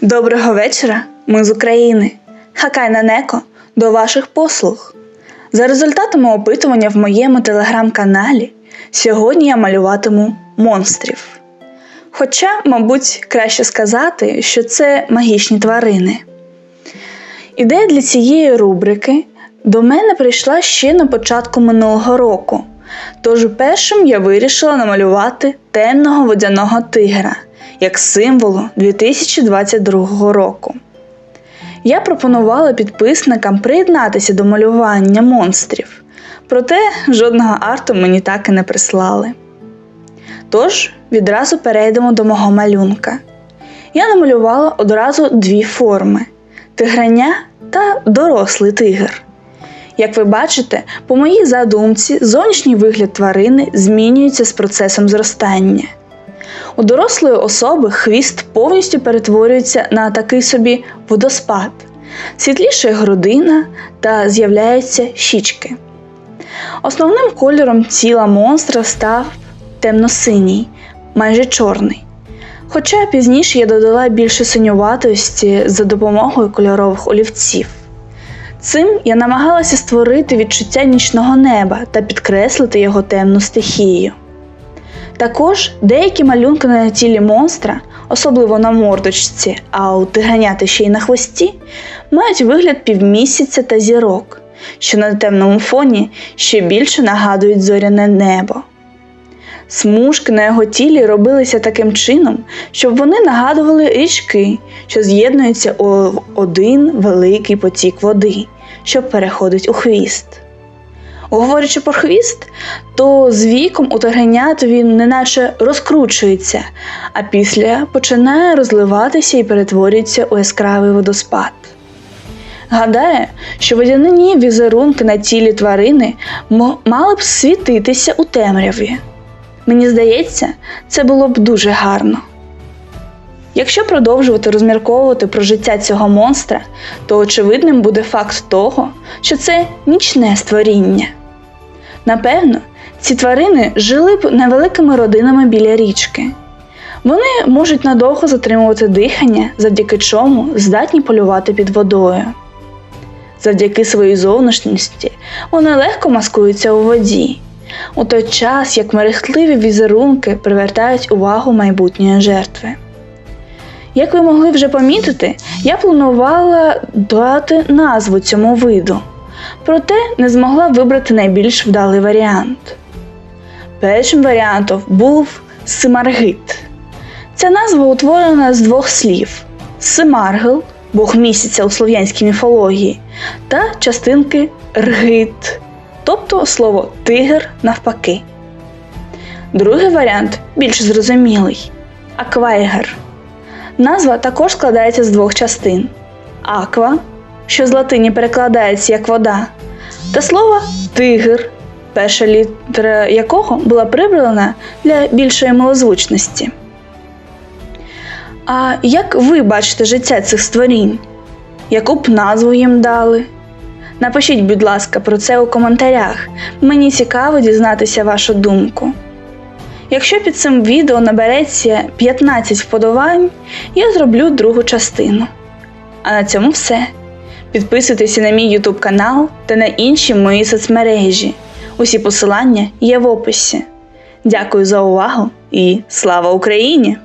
Доброго вечора, ми з України. Хакай на неко до ваших послуг. За результатами опитування в моєму телеграм-каналі сьогодні я малюватиму монстрів. Хоча, мабуть, краще сказати, що це магічні тварини. Ідея для цієї рубрики до мене прийшла ще на початку минулого року. Тож першим я вирішила намалювати темного водяного тигра як символу 2022 року. Я пропонувала підписникам приєднатися до малювання монстрів, проте жодного арту мені так і не прислали. Тож відразу перейдемо до мого малюнка. Я намалювала одразу дві форми тиграня та дорослий тигр. Як ви бачите, по моїй задумці зовнішній вигляд тварини змінюється з процесом зростання. У дорослої особи хвіст повністю перетворюється на такий собі водоспад, світліша грудина та з'являються щічки. Основним кольором тіла монстра став темно-синій, майже чорний. Хоча пізніше я додала більше синюватості за допомогою кольорових олівців. Цим я намагалася створити відчуття нічного неба та підкреслити його темну стихію. Також деякі малюнки на тілі монстра, особливо на мордочці, а у тиграняти ще й на хвості, мають вигляд півмісяця та зірок, що на темному фоні ще більше нагадують зоряне небо. Смужки на його тілі робилися таким чином, щоб вони нагадували річки, що з'єднуються у один великий потік води, що переходить у хвіст. Говорячи про хвіст, то з віком у тигренят він неначе розкручується, а після починає розливатися і перетворюється у яскравий водоспад. Гадаю, що водяні візерунки на тілі тварини мали б світитися у темряві. Мені здається, це було б дуже гарно. Якщо продовжувати розмірковувати про життя цього монстра, то очевидним буде факт того, що це нічне створіння. Напевно, ці тварини жили б невеликими родинами біля річки. Вони можуть надовго затримувати дихання, завдяки чому здатні полювати під водою. Завдяки своїй зовнішності вони легко маскуються у воді, у той час як мерехтливі візерунки привертають увагу майбутньої жертви. Як ви могли вже помітити, я планувала дати назву цьому виду, проте не змогла вибрати найбільш вдалий варіант. Першим варіантом був Симаргит. Ця назва утворена з двох слів: Симаргл, бог місяця у слов'янській міфології, та частинки ргит, тобто слово тигр навпаки. Другий варіант більш зрозумілий аквайгер. Назва також складається з двох частин: аква, що з латині перекладається як вода, та слово тигр, перша літера якого була прибрана для більшої милозвучності. А як ви бачите життя цих створінь? Яку б назву їм дали? Напишіть, будь ласка, про це у коментарях. Мені цікаво дізнатися вашу думку. Якщо під цим відео набереться 15 вподобань, я зроблю другу частину. А на цьому все. Підписуйтеся на мій YouTube канал та на інші мої соцмережі. Усі посилання є в описі. Дякую за увагу і слава Україні!